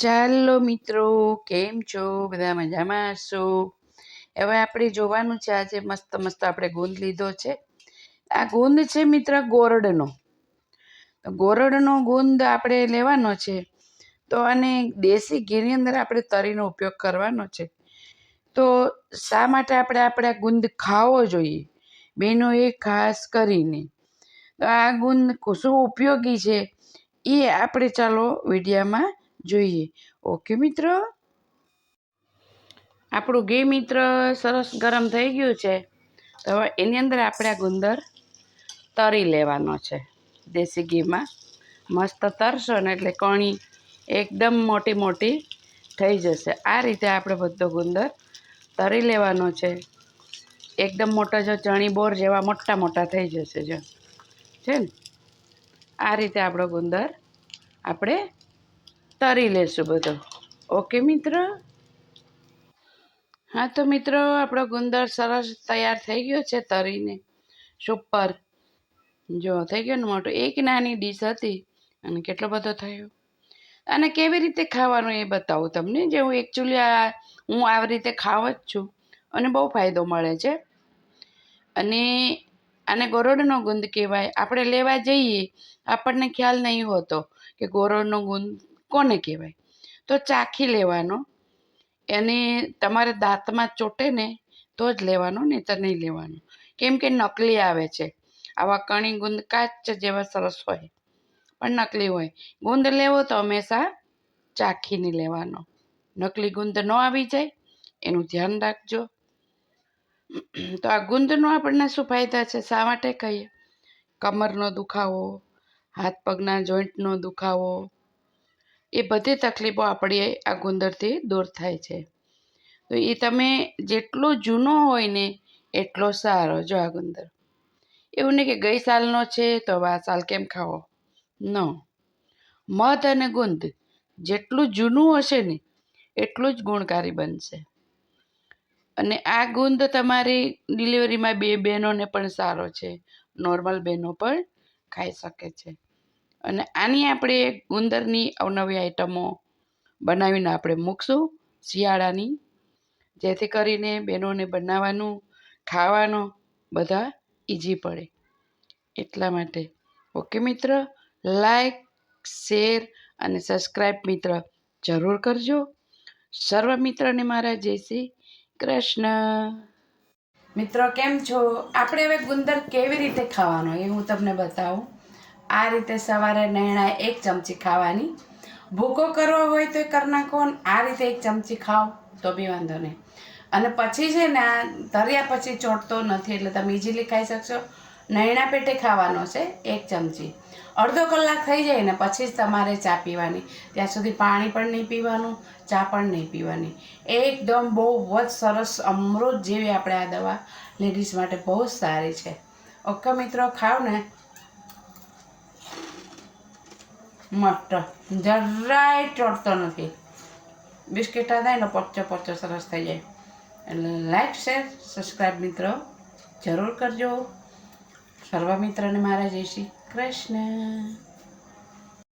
ચાલો મિત્રો, કેમ છો? બધા મજામાં હશો? હવે આપણે જોવાનું છે, આજે મસ્ત મસ્ત આપણે ગુંદ લીધો છે. આ ગુંદ છે મિત્ર ગોરડનો. ગોરડનો ગુંદ આપણે લેવાનો છે. તો અને દેશી ઘીની અંદર આપણે તરીનો ઉપયોગ કરવાનો છે. તો શા માટે આપણે આપણે ગુંદ ખાવો જોઈએ? બેનો એ ખાસ કરીને. તો આ ગુંદ શું ઉપયોગી છે? એ આપણે ચાલો વિડીયામાં જોઈએ. ઓકે મિત્રો. આપણું ઘી, મિત્ર, સરસ ગરમ થઈ ગયું છે. તો હવે એની અંદર આપણે આ ગુંદર તરી લેવાનો છે, દેશી ઘીમાં. મસ્ત તરશો ને એટલે કણી એકદમ મોટી મોટી થઈ જશે. આ રીતે આપણે બધો ગુંદર તરી લેવાનો છે. એકદમ મોટા જો ચણી બોર જેવા મોટા મોટા થઈ જશે જો. છે ને? આ રીતે આપણો ગુંદર આપણે તરી લેશું બધો. ઓકે, મિત્ર? હા, તો મિત્રો, આપણો ગુંદર સરસ તૈયાર થઈ ગયો છે તરીને. સુપર. જો, થઈ ગયો ને મોટો. એક નાની ડીશ હતી અને કેટલો બધો થયો. અને કેવી રીતે ખાવાનું એ બતાવું તમને? જે હું એકચ્યુઅલી આ, હું આવી રીતે ખાવ જ છું અને બહુ ફાયદો મળે છે. અને આને ગોરડનો ગુંદ કહેવાય. આપણે લેવા જઈએ, આપણને ખ્યાલ નહીં હોતો કે ગોરોડનો ગુંદ કોને કહેવાય? તો ચાખી લેવાનો. એને તમારે દાંતમાં ચોટે ને તો જ લેવાનો નહીં તો નહીં લેવાનો. કેમ કે નકલી આવે છે. આવા કણી ગુંદ કાચ જેવા સરસ હોય. પણ નકલી હોય. ગુંદ લેવો તો હંમેશા ચાખીને લેવાનો. નકલી ગુંદ ન આવી જાય, એનું ધ્યાન રાખજો. તો આ ગુંદનો આપણને શું ફાયદા છે? શા માટે કહીએ? કમરનો દુખાવો, હાથ પગના જોઈન્ટનો દુખાવો એ બધી તકલીફો આપણી આ ગુંદરથી દૂર થાય છે. તો એ તમે જેટલો જૂનો હોય ને એટલો સારો જો આ ગુંદર. એવું નહીં કે ગઈ સાલનો છે તો હવે આ સાલ કેમ ખાવો? ન. મધ અને ગુંદ જેટલું જૂનું હશે ને એટલું જ ગુણકારી બનશે. અને આ ગુંદ તમારી ડિલિવરીમાં બે બહેનોને પણ સારો છે. નોર્મલ બહેનો પણ ખાઈ શકે છે. અને આની આપણે ગુંદરની અવનવી આઈટમો બનાવીને આપણે મૂકશું શિયાળાની. જેથી કરીને બહેનોને બનાવવાનું, ખાવાનું બધા ઇઝી પડે. એટલા માટે ઓકે મિત્ર, લાઈક, શેર અને સબસ્ક્રાઈબ મિત્ર જરૂર કરજો. સર્વ મિત્રને મારા જય શ્રી કૃષ્ણ. મિત્રો, કેમ છો? આપણે હવે ગુંદર કેવી રીતે ખાવાનો એ હું તમને બતાવું. આ રીતે સવારે નૈણા એક ચમચી ખાવાની. ભૂકો કરવો હોય તો એ કરી નાખો આ રીતે એક ચમચી ખાઓ તો બી વાંધો નહીં. અને પછી છે ને આ તર્યા પછી ચોંટતો નથી એટલે તમે ઇઝીલી ખાઈ શકશો. નૈણા પેટે ખાવાનો છે એક ચમચી. અડધો કલાક થઈ જાય ને પછી જ તમારે ચા પીવાની. ત્યાં સુધી પાણી પણ નહીં પીવાનું, ચા પણ નહીં પીવાની. એકદમ બહુ જ સરસ અમૃત જેવી આપણે આ દવા લેડીઝ માટે બહુ જ સારી છે. ઓકે મિત્રો, ખાવ ને. મસ્ત જરાય ચોટતો નથી. બિસ્કિટ થાય ને પચો પચો સરસ થઈ જાય. એટલે લાઈક શેર સબસ્ક્રાઈબ મિત્રો, જરૂર કરજો. સર્વ મિત્રને મારા જય શ્રી કૃષ્ણ.